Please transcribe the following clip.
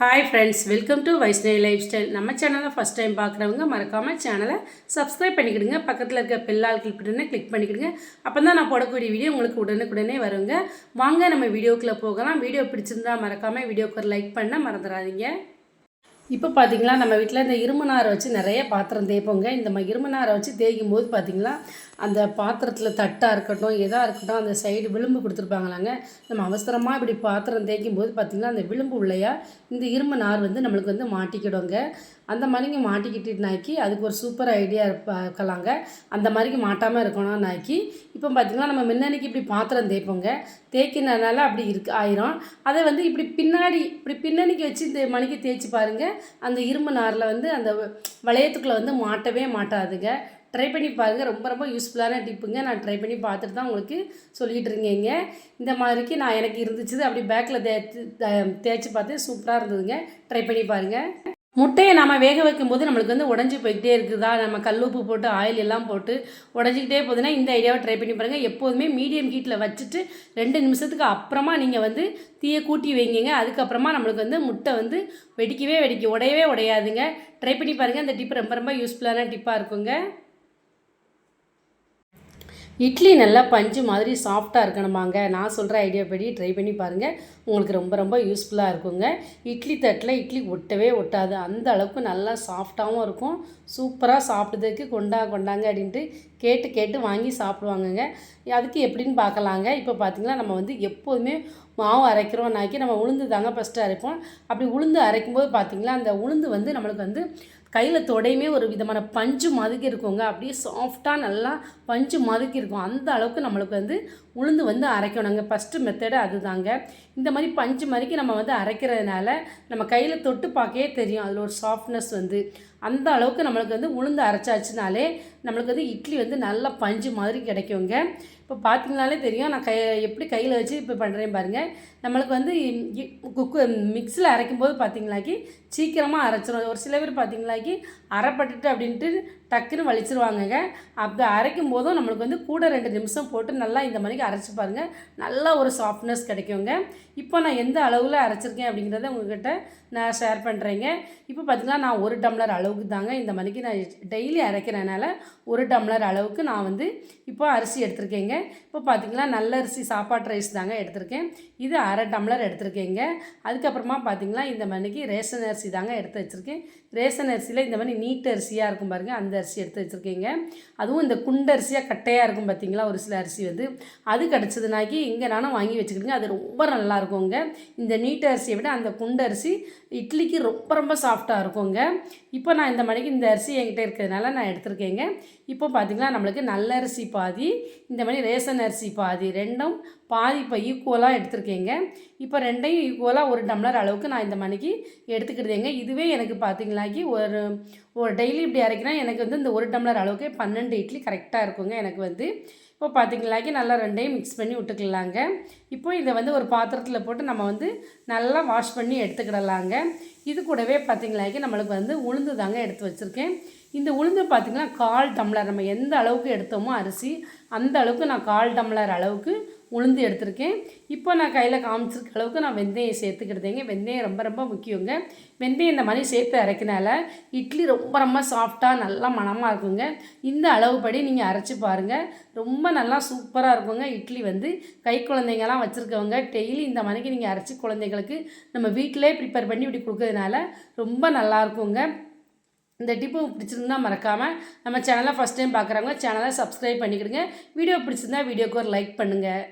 Hi friends welcome to Vaishnavi life style நம்ம சேனலை first time பார்க்குறவங்க மறக்காமல் சேனலை சப்ஸ்கிரைப் பண்ணிக்கிடுங்க. பக்கத்தில் இருக்க பெல்லால் கிளிக் பண்ணி கிளிக் பண்ணிக்கிடுங்க. அப்போ தான் நான் போடக்கூடிய வீடியோ உங்களுக்கு உடனுக்குடனே வருங்க. வாங்க நம்ம வீடியோக்குள்ளே போகலாம். வீடியோ பிடிச்சிருந்தா மறக்காமல் வீடியோக்கு ஒரு லைக் பண்ண மறந்துடாதீங்க. இப்போ பார்த்தீங்களா நம்ம வீட்டில் இந்த இரும்பு நாரை வச்சு நிறைய பாத்திரம் தேய்ப்போங்க. இந்த மாதிரி இரும்பு நாரை வச்சு தேய்க்கும் போது பார்த்தீங்களா அந்த பாத்திரத்தில் தட்டாக இருக்கட்டும் எதாக இருக்கட்டும் அந்த சைடு விளிம்பு கொடுத்துருப்பாங்களாங்க. நம்ம அவசரமாக இப்படி பாத்திரம் தேய்க்கும் போது பார்த்திங்கன்னா அந்த விளிம்பு உள்ளையா இந்த இரும்பு நார் வந்து நம்மளுக்கு வந்து மாட்டிக்கிடுங்க. அந்த மாதிரிங்க மாட்டிக்கிட்டுனாக்கி அதுக்கு ஒரு சூப்பர் ஐடியா இருக்கலாங்க அந்த மாதிரிக்கு மாட்டாமல் இருக்கணும்னாக்கி இப்போ பார்த்திங்கன்னா நம்ம முன்னணிக்கு இப்படி பாத்திரம் தேய்ப்போங்க. தேய்க்கினதுனால அப்படி இருக்கு ஆயிரும். அதை வந்து இப்படி பின்னாடி இப்படி பின்னணிக்கு வச்சு இந்த மணிக்கு தேய்ச்சி பாருங்கள் அந்த இரும்பு நாரில் வந்து அந்த வளையத்துக்குள்ளே வந்து மாட்டவே மாட்டாதுங்க. ட்ரை பண்ணி பாருங்கள் ரொம்ப ரொம்ப யூஸ்ஃபுல்லான டிப்புங்க நான் ட்ரை பண்ணி பார்த்துட்டு தான் உங்களுக்கு சொல்லிகிட்டு இருக்கேங்க. இந்த மாதிரிக்கு நான் எனக்கு இருந்துச்சு. அப்படி பேக்கில் தேய்ச்சி தேய்ச்சி பார்த்து சூப்பராக இருந்ததுங்க. ட்ரை பண்ணி பாருங்கள் முட்டையை நம்ம வேக வைக்கும்போது நம்மளுக்கு வந்து உடஞ்சி போய்கிட்டே இருக்குதா? நம்ம கல் உப்பு போட்டு ஆயில் எல்லாம் போட்டு உடஞ்சிக்கிட்டே போகுதுன்னா இந்த ஐடியாவை ட்ரை பண்ணி பாருங்கள் எப்போதுமே மீடியம் ஹீட்டில் வச்சுட்டு ரெண்டு நிமிஷத்துக்கு அப்புறமா நீங்கள் வந்து தீயை கூட்டி வைங்க அதுக்கப்புறமா நம்மளுக்கு வந்து முட்டை வந்து வெடிக்கவே வெடிக்க உடையவே உடையாதுங்க. ட்ரை பண்ணி பாருங்கள் இந்த டிப் ரொம்ப ரொம்ப யூஸ்ஃபுல்லான டிப்பாக இருக்குங்க. இட்லி நல்லா பஞ்சு மாதிரி சாஃப்டாக இருக்கணுமாங்க. நான் சொல்கிற ஐடியா படி ட்ரை பண்ணி பாருங்கள் உங்களுக்கு ரொம்ப ரொம்ப யூஸ்ஃபுல்லாக இருக்குங்க. இட்லி தட்டில் இட்லி ஒட்டவே ஒட்டாது. அந்த அளவுக்கு நல்லா சாஃப்டாகவும் இருக்கும். சூப்பராக சாப்பிட்டதுக்கு கொண்டா கொண்டாங்க அப்படின்ட்டு கேட்டு கேட்டு வாங்கி சாப்பிடுவாங்கங்க. அதுக்கு எப்படின்னு பார்க்கலாங்க. இப்போ பார்த்திங்கன்னா நம்ம வந்து எப்போதுமே மாவு அரைக்கிறோம்னாக்கி நம்ம உளுந்து தாங்க ஃபஸ்ட்டு அரைப்போம். அப்படி உளுந்து அரைக்கும்போது பார்த்திங்களா அந்த உளுந்து வந்து நம்மளுக்கு வந்து கையில் தொடையுமே ஒரு விதமான பஞ்சு மதுக்கி இருக்குங்க. அப்படியே சாஃப்டாக நல்லா பஞ்சு மதுக்கி இருக்கும். அந்த அளவுக்கு நம்மளுக்கு வந்து உளுந்து வந்து அரைக்கணுங்க. ஃபஸ்ட்டு மெத்தடு அதுதாங்க. இந்த மாதிரி பஞ்சு மாதிரிக்கு நம்ம வந்து அரைக்கிறதுனால நம்ம கையில் தொட்டு பார்க்கவே தெரியும். அதில் ஒரு சாஃப்ட்னஸ் வந்து. அந்த அளவுக்கு நம்மளுக்கு வந்து உளுந்து அரைச்சாச்சுனாலே நம்மளுக்கு வந்து இட்லி வந்து நல்லா பஞ்சு மாதிரி கிடைக்குங்க. இப்போ பார்த்தீங்கனாலே தெரியும். நான் கை எப்படி கையில் வச்சு இப்போ பண்ணுறேன் பாருங்கள் நம்மளுக்கு வந்து குக்கு மிக்ஸில் அரைக்கும் போது பார்த்தீங்களாக்கி சீக்கிரமாக அரைச்சிரும். ஒரு சில பேர் பார்த்தீங்களாக்கி அரைப்பட்டுட்டு அப்படின்ட்டு டக்குன்னு வலிச்சிருவாங்கங்க. அப்படி அரைக்கும் போதும் நம்மளுக்கு வந்து கூட ரெண்டு நிமிஷம் போட்டு நல்லா இந்த மாதிரிக்கு அரைச்சி பாருங்கள் நல்லா ஒரு சாஃப்ட்னஸ் கிடைக்குங்க. இப்போ நான் எந்த அளவில் அரைச்சிருக்கேன் அப்படிங்கிறத உங்கள்கிட்ட நான் ஷேர் பண்ணுறேங்க இப்போ பார்த்திங்கன்னா நான் ஒரு டம்ளர் அளவுக்கு தாங்க இந்த மாதிரிக்கு நான் டெய்லி அரைக்கிறனால ஒரு டம்ளர் அளவுக்கு நான் வந்து இப்போ அரிசி எடுத்திருக்கேங்க. இப்போ பார்த்திங்கன்னா நல்ல அரிசி சாப்பாட்டு ரைஸ் தாங்க எடுத்திருக்கேன். இது அரை டம்ளர் எடுத்திருக்கேங்க. அதுக்கப்புறமா பார்த்திங்கன்னா இந்த மாதிரிக்கு ரேஷன் அரிசி தாங்க எடுத்து வச்சுருக்கேன். ரேஷன் அரிசியில் இந்த மாதிரி நீட் அரிசியாக இருக்கும் பாருங்கள் அந்த அரிசி எடுத்து வச்சுருக்கீங்க. அதுவும் இந்த குண்டு அரிசியாக கட்டையாக இருக்கும் பார்த்தீங்களா ஒரு சில அரிசி வந்து அது கிடச்சதுனாக்கி இங்கே நானும் வாங்கி வச்சுக்கிட்டுங்க. அது ரொம்ப நல்லா இருக்குங்க. இந்த நீட்டு அரிசியை விட அந்த குண்டு அரிசி இட்லிக்கு ரொம்ப ரொம்ப சாஃப்டாக இருக்குங்க. இப்போ நான் இந்த மணிக்கு இந்த அரிசி என்கிட்ட இருக்கிறதுனால நான் எடுத்திருக்கேங்க. இப்போ பார்த்திங்கன்னா நம்மளுக்கு நல்ல அரிசி பாதி இந்த மாதிரி ரேஷன் அரிசி பாதி ரெண்டும் பாதி இப்போ ஈக்குவலாக எடுத்திருக்கேங்க. இப்போ ரெண்டையும் ஈக்குவலாக ஒரு டம்ளர் அளவுக்கு நான் இந்த மணிக்கு எடுத்துக்கிட்டேங்க. இதுவே எனக்கு பார்த்தீங்களாக்கி ஒரு ஒரு டெய்லி இப்படி அரைக்கினா எனக்கு வந்து இந்த ஒரு டம்ளர் அளவுக்கு பன்னெண்டு இட்லி கரெக்டாக இருக்குங்க. எனக்கு வந்து இப்போ பார்த்திங்களாக்கி நல்லா ரெண்டையும் மிக்ஸ் பண்ணி விட்டுக்கலாங்க. இப்போ இதை வந்து ஒரு பாத்திரத்தில் போட்டு நம்ம வந்து நல்லா வாஷ் பண்ணி எடுத்துக்கிடலாங்க. இது கூடவே பார்த்திங்களாக்கி நம்மளுக்கு வந்து உளுந்து தாங்க எடுத்து வச்சுருக்கேன். இந்த உளுந்து பார்த்திங்கன்னா கால் டம்ளர் நம்ம எந்த அளவுக்கு எடுத்தோமோ அரிசி அந்த அளவுக்கு நான் கால் டம்ளர் அளவுக்கு உளுந்து எடுத்திருக்கேன். இப்போ நான் கையில் காமிச்சிருக்க அளவுக்கு நான் வெந்தயம் சேர்த்துக்கிட்டேங்க வெந்தயம் ரொம்ப ரொம்ப முக்கியங்க. வெந்தயம் இந்த மாதிரி சேர்த்து அரைக்கினால இட்லி ரொம்ப ரொம்ப சாஃப்டாக நல்லா மனமாக இருக்குங்க. இந்த அளவுப்படி நீங்கள் அரைச்சி பாருங்கள் ரொம்ப நல்லா சூப்பராக இருக்குங்க இட்லி வந்து. கை குழந்தைங்கலாம் வச்சுருக்கவங்க டெய்லி இந்த மாதிரிக்கு நீங்கள் அரைச்சி குழந்தைங்களுக்கு நம்ம வீட்டிலே ப்ரிப்பேர் பண்ணி இப்படி கொடுக்கறதுனால ரொம்ப நல்லா இருக்குங்க. இந்த டிப்பு பிடிச்சிருந்தா மறக்காமல் நம்ம சேனலை ஃபஸ்ட் டைம் பார்க்குறவங்க சேனலை சப்ஸ்கிரைப் பண்ணிக்கிடுங்க. வீடியோ பிடிச்சிருந்தா வீடியோக்கு ஒரு லைக் பண்ணுங்கள்